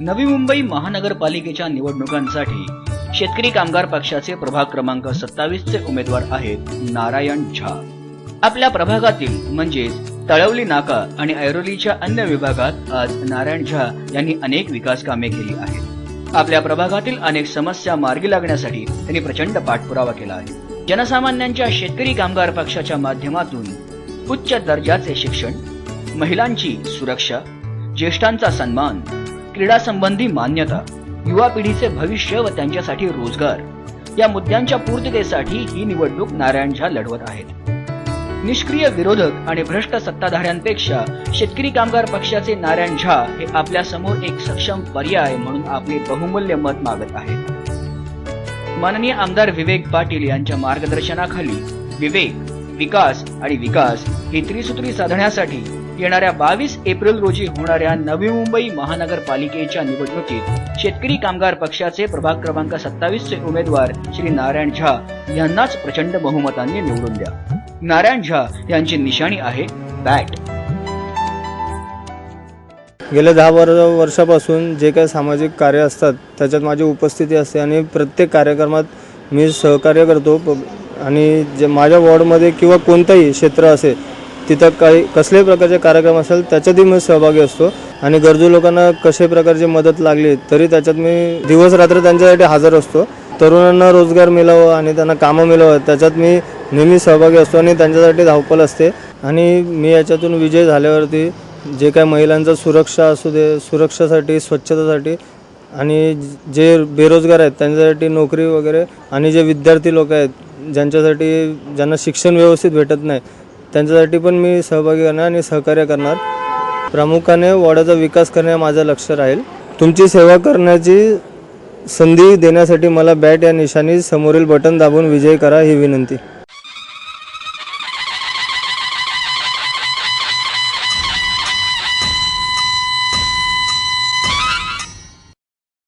नवी मुंबई महानगरपालिकेच्या निवडणुकांसाठी शेतकरी कामगार पक्षाचे प्रभाग क्रमांक सत्तावीस चे उमेदवार आहेत नारायण झा. आपल्या प्रभागातील म्हणजेच तळवली नाका आणि ऐरोलीच्या अन्य विभागात आज नारायण झा यांनी अनेक विकास कामे केली आहेत. आपल्या प्रभागातील अनेक समस्या मार्गी लागण्यासाठी त्यांनी प्रचंड पाठपुरावा केला आहे. जनसामान्यांच्या शेतकरी कामगार पक्षाच्या माध्यमातून उच्च दर्जाचे शिक्षण महिलांची सुरक्षा ज्येष्ठांचा सन्मान क्रीडा संबंधी मान्यता युवा पिढीचे भविष्य व त्यांच्यासाठी रोजगार. या मुद्द्यांच्या पूर्ततेसाठी ही निवडणूक नारायण झा लढवत आहेत. निष्क्रिय विरोधक आणि भ्रष्ट सत्ताधाऱ्यांपेक्षा शेतकरी कामगार पक्षाचे नारायण झा हे आपल्यासमोर एक सक्षम पर्याय म्हणून आपले बहुमूल्य मत मागत आहेत. माननीय आमदार विवेक पाटील यांच्या मार्गदर्शनाखाली विवेक विकास आणि विकास ही त्रिसूत्री साधण्यासाठी येणाऱ्या बावीस एप्रिल रोजी होणाऱ्या नवी मुंबई महानगरपालिकेच्या निवडणुकीत शेतकरी कामगार पक्षाचे प्रभाग क्रमांक सत्तावीस चे उमेदवार श्री नारायण झा यांनाच प्रचंड बहुमतांनी निवडून द्या. नारायण झा यांची निशाणी आहे बॅट. गेल्या दहा बारा वर्षापासून जे काही सामाजिक कार्य असतात त्याच्यात माझी उपस्थिती असते आणि प्रत्येक कार्यक्रमात मी सहकार्य करतो. आणि जे माझ्या वॉर्डमध्ये किंवा कोणतंही क्षेत्र असेल तिथं काही कसल्याही प्रकारचे कार्यक्रम असेल त्याच्यातही मी सहभागी असतो. आणि गरजू लोकांना कशाही प्रकारची मदत लागली तरी त्याच्यात मी दिवस रात्र त्यांच्यासाठी हजर असतो. तरुणांना रोजगार मिळावं आणि त्यांना कामं मिळावं त्याच्यात मी नेहमी सहभागी असतो आणि त्यांच्यासाठी धावपल असते. आणि मी याच्यातून विजय झाल्यावरती जे काय महिलांचा सुरक्षा असू दे सुरक्षासाठी स्वच्छतेसाठी आणि जे बेरोजगार आहेत त्यांच्यासाठी नोकरी वगैरे आणि जे विद्यार्थी लोक आहेत ज्यांच्यासाठी ज्यांना शिक्षण व्यवस्थित भेटत नाही त्यांच्यासाठी पण मी सहभागी करणार आणि सहकार्य करणार. प्रामुख्याने वॉर्डाचा विकास करणे माझं लक्ष राहील. तुमची सेवा करण्याची संधी देण्यासाठी मला बॅट या निशाणी समोरील बटन दाबून विजयी करा ही विनंती.